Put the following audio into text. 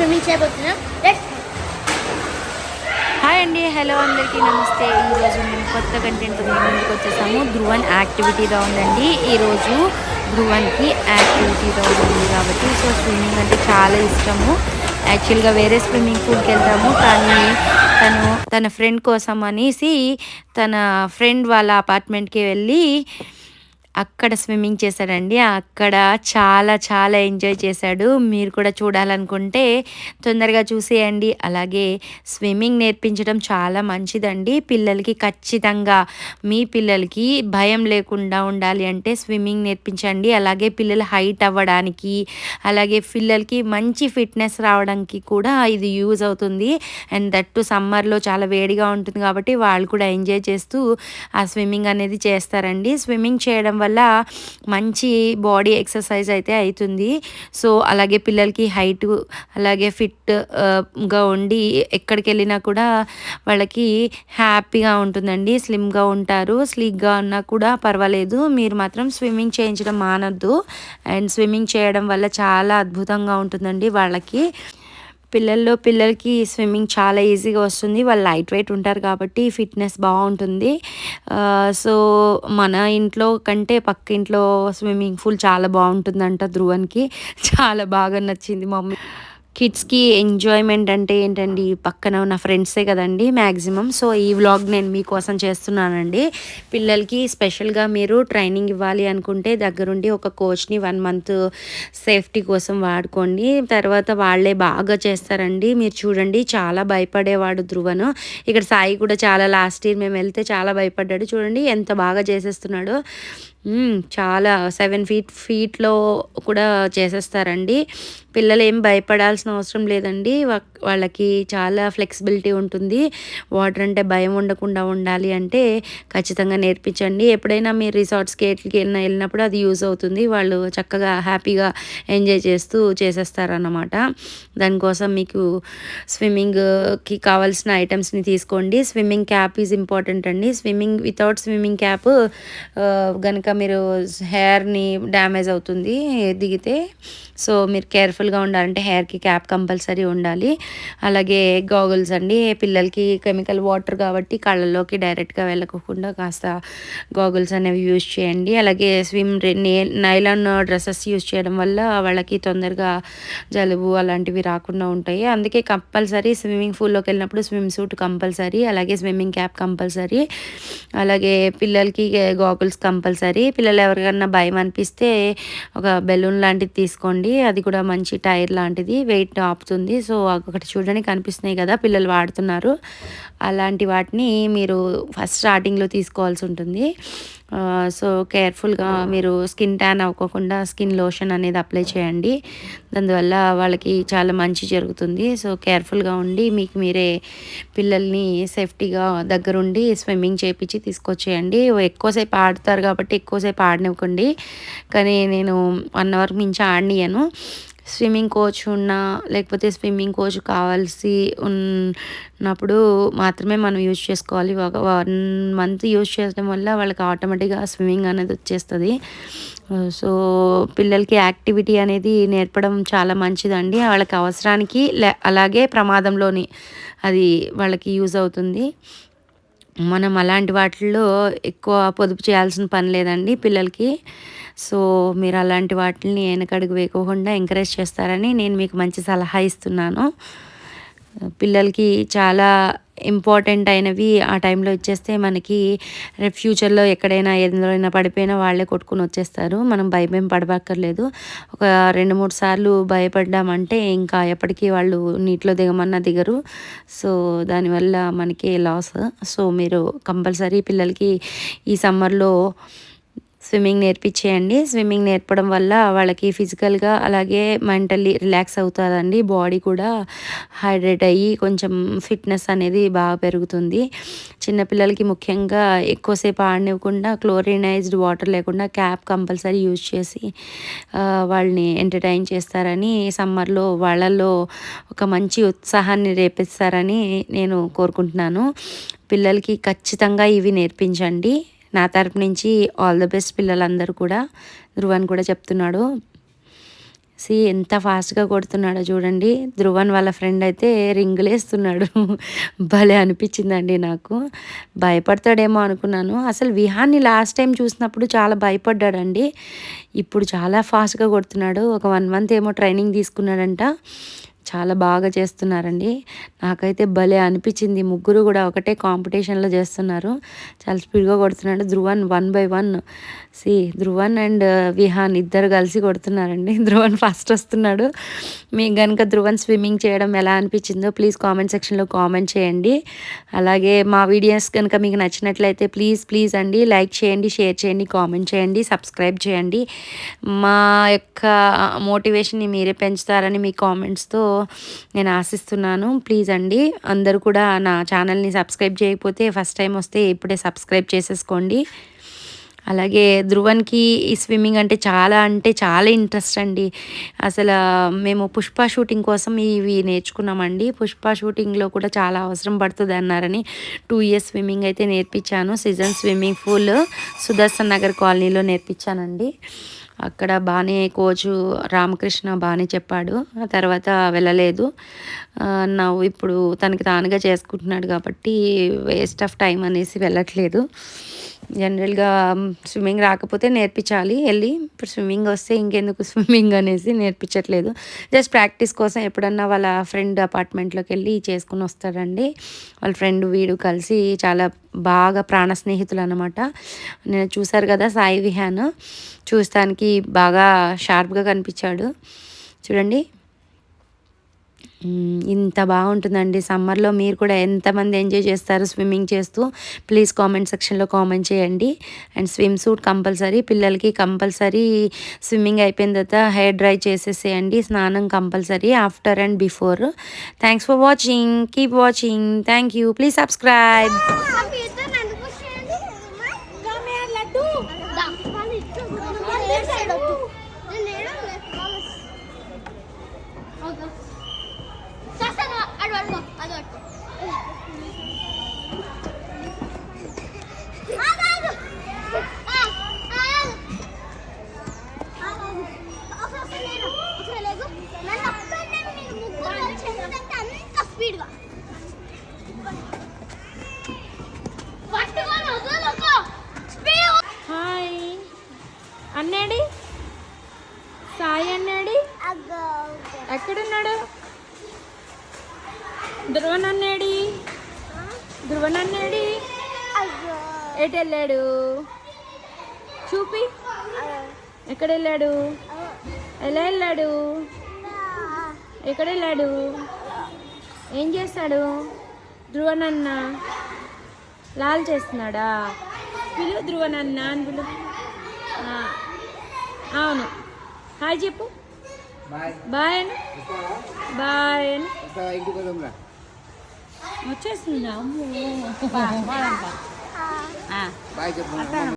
Swimming చేయబోతున్నాం hi అండి hello అందరికీ నమస్తే. ఈరోజు మేము కొత్త కంటెంట్ ముందుకు వచ్చేసాము. ధ్రువన్ యాక్టివిటీగా ఉందండి. ఈరోజు ధ్రువన్కి యాక్టివిటీ ఉంది కాబట్టి సో స్విమ్మింగ్ అంటే చాలా ఇష్టము. యాక్చువల్గా వేరే స్విమ్మింగ్ పూల్కి వెళ్తాము కానీ తను తన ఫ్రెండ్ కోసం అనేసి తన ఫ్రెండ్ వాళ్ళ అపార్ట్మెంట్కి వెళ్ళి అక్కడ స్విమ్మింగ్ చేశాడండి. అక్కడ చాలా చాలా ఎంజాయ్ చేశాడు. మీరు కూడా చూడాలనుకుంటే తొందరగా చూసేయండి. అలాగే స్విమ్మింగ్ నేర్పించడం చాలా మంచిదండి. పిల్లలకి ఖచ్చితంగా మీ పిల్లలకి భయం లేకుండా ఉండాలి అంటే స్విమ్మింగ్ నేర్పించండి. అలాగే పిల్లలు హైట్ అవ్వడానికి అలాగే పిల్లలకి మంచి ఫిట్నెస్ రావడానికి కూడా ఇది యూజ్ అవుతుంది. అండ్ దట్టు సమ్మర్లో చాలా వేడిగా ఉంటుంది కాబట్టి వాళ్ళు కూడా ఎంజాయ్ చేస్తూ ఆ స్విమ్మింగ్ అనేది చేస్తారండి. స్విమ్మింగ్ చేయడం వల్ల మంచి బాడీ ఎక్సర్సైజ్ అయితే అవుతుంది సో అలాగే పిల్లలకి హైట్ అలాగే ఫిట్గా ఉండి ఎక్కడికి వెళ్ళినా కూడా వాళ్ళకి హ్యాపీగా ఉంటుందండి. స్లిమ్గా ఉంటారు. స్లీక్గా ఉన్నా కూడా పర్వాలేదు. మీరు మాత్రం స్విమ్మింగ్ చేయించడం మానద్దు. అండ్ స్విమ్మింగ్ చేయడం వల్ల చాలా అద్భుతంగా ఉంటుందండి వాళ్ళకి. పిల్లల్లో పిల్లలకి స్విమ్మింగ్ చాలా ఈజీగా వస్తుంది. వాళ్ళు లైట్ వెయిట్ ఉంటారు కాబట్టి ఫిట్నెస్ బాగుంటుంది. సో మన ఇంట్లో కంటే పక్క ఇంట్లో స్విమ్మింగ్ పూల్ చాలా బాగుంటుందంట ధ్రువన్కి. చాలా బాగా నచ్చింది మమ్మీ. కిడ్స్కి ఎంజాయ్మెంట్ అంటే ఏంటండి? పక్కన ఉన్న ఫ్రెండ్సే కదండి మ్యాక్సిమం సో ఈ వ్లాగ్ నేను మీకోసం చేస్తున్నానండి. పిల్లలకి స్పెషల్గా మీరు ట్రైనింగ్ ఇవ్వాలి అనుకుంటే దగ్గరుండి ఒక కోచ్ని వన్ మంత్ సేఫ్టీ కోసం వాడుకోండి. తర్వాత వాళ్ళే బాగా చేస్తారండి. మీరు చూడండి చాలా భయపడేవాడు ధ్రువను. ఇక్కడ సాయి కూడా చాలా లాస్ట్ ఇయర్ మేము వెళ్తే చాలా భయపడ్డాడు. చూడండి ఎంత బాగా చేసేస్తున్నాడు. చాలా సెవెన్ ఫీట్ ఫీట్లో కూడా చేసేస్తారండి. పిల్లలు ఏం భయపడాల్సిన అవసరం లేదండి. వాళ్ళకి చాలా ఫ్లెక్సిబిలిటీ ఉంటుంది. వాటర్ అంటే భయం ఉండకుండా ఉండాలి అంటే ఖచ్చితంగా నేర్పించండి. ఎప్పుడైనా మీరు రిసార్ట్స్కి ఎట్లకి వెళ్ళినా వెళ్ళినప్పుడు అది యూజ్ అవుతుంది. వాళ్ళు చక్కగా హ్యాపీగా ఎంజాయ్ చేస్తూ చేసేస్తారన్నమాట. దానికోసం మీకు స్విమ్మింగ్కి కావాల్సిన ఐటమ్స్ని తీసుకోండి. స్విమ్మింగ్ క్యాప్ ఈజ్ ఇంపార్టెంట్ అండి. స్విమ్మింగ్ వితౌట్ స్విమ్మింగ్ క్యాప్ కనుక మీరు హెయిర్ని డ్యామేజ్ అవుతుంది దిగితే సో మీరు కేర్ఫుల్గా ఉండాలంటే హెయిర్కి క్యాప్ క్యాప్ కంపల్సరీ ఉండాలి. అలాగే గాగుల్స్ అండి పిల్లలకి కెమికల్ వాటర్ కాబట్టి కళ్ళల్లోకి డైరెక్ట్గా వెళ్ళకోకుండా కాస్త గాగుల్స్ అనేవి యూజ్ చేయండి. అలాగే స్విమ్ నైలాన్ డ్రెస్సెస్ యూజ్ చేయడం వల్ల వాళ్ళకి తొందరగా జలుబు అలాంటివి రాకుండా ఉంటాయి. అందుకే కంపల్సరీ స్విమ్మింగ్ పూల్లోకి వెళ్ళినప్పుడు స్విమ్ సూట్ కంపల్సరీ అలాగే స్విమ్మింగ్ క్యాప్ కంపల్సరీ అలాగే పిల్లలకి గాగుల్స్ కంపల్సరీ. పిల్లలు ఎవరికన్నా భయం అనిపిస్తే ఒక బెలూన్ లాంటిది తీసుకోండి. అది కూడా మంచి టైర్ లాంటిది. వెయిట్ ఆపుతుంది. సో ఒకటి చూడడానికి కనిపిస్తున్నాయి కదా పిల్లలు వాడుతున్నారు. అలాంటి వాటిని మీరు ఫస్ట్ స్టార్టింగ్లో తీసుకోవాల్సి ఉంటుంది. సో కేర్ఫుల్గా మీరు స్కిన్ ట్యాన్ అవ్వకుండా స్కిన్ లోషన్ అనేది అప్లై చేయండి. దానివల్ల వాళ్ళకి చాలా మంచి జరుగుతుంది. సో కేర్ఫుల్గా ఉండి మీకు మీరే పిల్లల్ని సేఫ్టీగా దగ్గరుండి స్విమ్మింగ్ చేయించి తీసుకొచ్చేయండి. ఎక్కువసేపు ఆడతారు కాబట్టి ఎక్కువసేపు ఆడనివ్వకండి. కానీ నేను వన్ అవర్ మించి ఆడనియను. స్విమ్మింగ్ కోచ్ ఉన్నా లేకపోతే స్విమ్మింగ్ కోచ్ కావాల్సి ఉన్నప్పుడు మాత్రమే మనం యూజ్ చేసుకోవాలి. ఒక వన్ మంత్ యూజ్ చేయడం వల్ల వాళ్ళకి ఆటోమేటిక్గా స్విమ్మింగ్ అనేది వచ్చేస్తుంది. సో పిల్లలకి యాక్టివిటీ అనేది నేర్పడం చాలా మంచిదండి. వాళ్ళకి అవసరానికి లే- అలాగే ప్రమాదంలోని అది వాళ్ళకి యూజ్ అవుతుంది. మనం అలాంటి వాటిల్లో ఎక్కువ పొదుపు చేయాల్సిన పని లేదండి పిల్లలకి. సో మీరు అలాంటి వాటిని వెనకడుగు వేయకోకుండా ఎంకరేజ్ చేస్తారని నేను మీకు మంచి సలహా ఇస్తున్నాను. పిల్లలకి చాలా ఇంపార్టెంట్ అయినవి ఆ టైంలో ఇచ్చేస్తే మనకి రేపు ఫ్యూచర్లో ఎక్కడైనా ఎందులోనైనా పడిపోయినా వాళ్ళే కొట్టుకుని వచ్చేస్తారు. మనం భయమేం పడబక్కర్లేదు. ఒక రెండు మూడు సార్లు భయపడ్డామంటే ఇంకా ఎప్పటికీ వాళ్ళు నీటిలో దిగమన్నా దిగరు. సో దానివల్ల మనకి లాస్ సో మీరు కంపల్సరీ పిల్లలకి ఈ సమ్మర్లో స్విమ్మింగ్ నేర్పించేయండి. స్విమ్మింగ్ నేర్పడం వల్ల వాళ్ళకి ఫిజికల్గా అలాగే మెంటల్లీ రిలాక్స్ అవుతుందండి. బాడీ కూడా హైడ్రేట్ అయ్యి కొంచెం ఫిట్నెస్ అనేది బాగా పెరుగుతుంది. చిన్నపిల్లలకి ముఖ్యంగా ఎక్కువసేపు ఆడనివ్వకుండా క్లోరినైజ్డ్ వాటర్ లేకుండా క్యాప్ కంపల్సరీ యూజ్ చేసి వాళ్ళని ఎంటర్టైన్ చేస్తారని సమ్మర్లో వాళ్ళల్లో ఒక మంచి ఉత్సాహాన్ని రేపిస్తారని నేను కోరుకుంటున్నాను. పిల్లలకి ఖచ్చితంగా ఇవి నేర్పించండి. నా తరపు నుంచి ఆల్ ద బెస్ట్ పిల్లలందరూ కూడా ధ్రువన్ కూడా చెప్తున్నాడు. సి ఎంత ఫాస్ట్గా కొడుతున్నాడో చూడండి. ధ్రువన్ వాళ్ళ ఫ్రెండ్ అయితే రింగులేస్తున్నాడు భలే అనిపించిందండి నాకు. భయపడతాడేమో అనుకున్నాను. అసలు విహాన్ని లాస్ట్ టైం చూసినప్పుడు చాలా భయపడ్డాడండి. ఇప్పుడు చాలా ఫాస్ట్గా కొడుతున్నాడు. ఒక వన్ మంత్ ఏమో ట్రైనింగ్ తీసుకున్నాడంట. చాలా బాగా చేస్తున్నారండి. నాకైతే భలే అనిపించింది. ముగ్గురు కూడా ఒకటే కాంపిటీషన్లో చేస్తున్నారు. చాలా స్పీడ్గా కొడుతున్నాడు. Dhruvan one by one. See Dhruvan and uh, Vihaan ఇద్దరు కలిసి కొడుతున్నారండి. ధ్రువన్ ఫస్ట్ వస్తున్నాడు. మీకు కనుక ధ్రువన్ స్విమ్మింగ్ చేయడం ఎలా అనిపించిందో ప్లీజ్ కామెంట్ సెక్షన్లో కామెంట్ చేయండి. అలాగే మా వీడియోస్ కనుక మీకు నచ్చినట్లయితే ప్లీజ్ ప్లీజ్ అండి లైక్ చేయండి షేర్ చేయండి కామెంట్ చేయండి సబ్స్క్రైబ్ చేయండి. మా యొక్క uh, మోటివేషన్ని మీరే పెంచుతారని మీ కామెంట్స్తో నేను ఆశిస్తున్నాను. ప్లీజ్ అండి అందరూ కూడా నా ఛానల్ని సబ్స్క్రైబ్ చేయకపోతే ఫస్ట్ టైం వస్తే ఇప్పుడే సబ్స్క్రైబ్ చేసేసుకోండి. అలాగే ధ్రువన్కి ఈ స్విమ్మింగ్ అంటే చాలా అంటే చాలా ఇంట్రెస్ట్ అండి. అసలు మేము పుష్ప షూటింగ్ కోసం ఇవి నేర్చుకున్నామండి. పుష్ప షూటింగ్లో కూడా చాలా అవసరం పడుతుంది అన్నారని టూ ఇయర్స్ స్విమ్మింగ్ అయితే నేర్పించాను. Season swimming pool Sudarshan Nagar కాలనీలో నేర్పించానండి. అక్కడ బాగానే కోచ్ రామకృష్ణ బాగానే చెప్పాడు. ఆ తర్వాత వెళ్ళలేదు. ఆ, నా ఇప్పుడు తనకి తానుగా చేసుకుంటున్నాడు కాబట్టి వేస్ట్ ఆఫ్ టైం అనేసి వెళ్ళట్లేదు. జనరల్గా స్విమ్మింగ్ రాకపోతే నేర్పించాలి వెళ్ళి ఇప్పుడు స్విమ్మింగ్ వస్తే ఇంకెందుకు స్విమ్మింగ్ అనేసి నేర్పించట్లేదు. జస్ట్ ప్రాక్టీస్ కోసం ఎప్పుడన్నా వాళ్ళ ఫ్రెండ్ అపార్ట్మెంట్లోకి వెళ్ళి చేసుకుని వస్తాడండి వాళ్ళ ఫ్రెండ్ వీడు కలిసి చాలా బాగా ప్రాణ స్నేహితులు అనమాట నేను చూశారు కదా సాయి విహాన్. చూస్తానికి బాగా షార్ప్గా కనిపించాడు. చూడండి. ఇంత బాగుంటుందండి. సమ్మర్లో మీరు కూడా ఎంతమంది ఎంజాయ్ చేస్తారు స్విమ్మింగ్ చేస్తూ ప్లీజ్ కామెంట్ సెక్షన్లో కామెంట్ చేయండి. అండ్ స్విమ్ సూట్ కంపల్సరీ పిల్లలకి కంపల్సరీ స్విమ్మింగ్ అయిపోయిన తర్వాత హెయిర్ డ్రై చేసేసేయండి. స్నానం compulsory after and before. Thanks for watching. Keep watching. Thank you. Please subscribe. Hi. అన్నాడి Sai అన్నాడి ఎక్కడున్నాడు ధ్రువన్ అన్నాడి ధ్రువన్ అన్నాడి అగ్గో ఎటు వెళ్ళాడు చూపి. ఎక్కడ వెళ్ళాడు ఎలా వెళ్ళాడు? ఎక్కడ వెళ్ళాడు ఏం చేస్తాడు? ధ్రువన్ అన్న లాల్ చేస్తున్నాడా? పిలు ధ్రువన్ అన్న అని పిలు. అవును. హాయ్ చెప్పు. బాయ్. బాయ్ అని బాయ్ అని వచ్చేసిందా అమ్మో. బాయ్ చెప్పు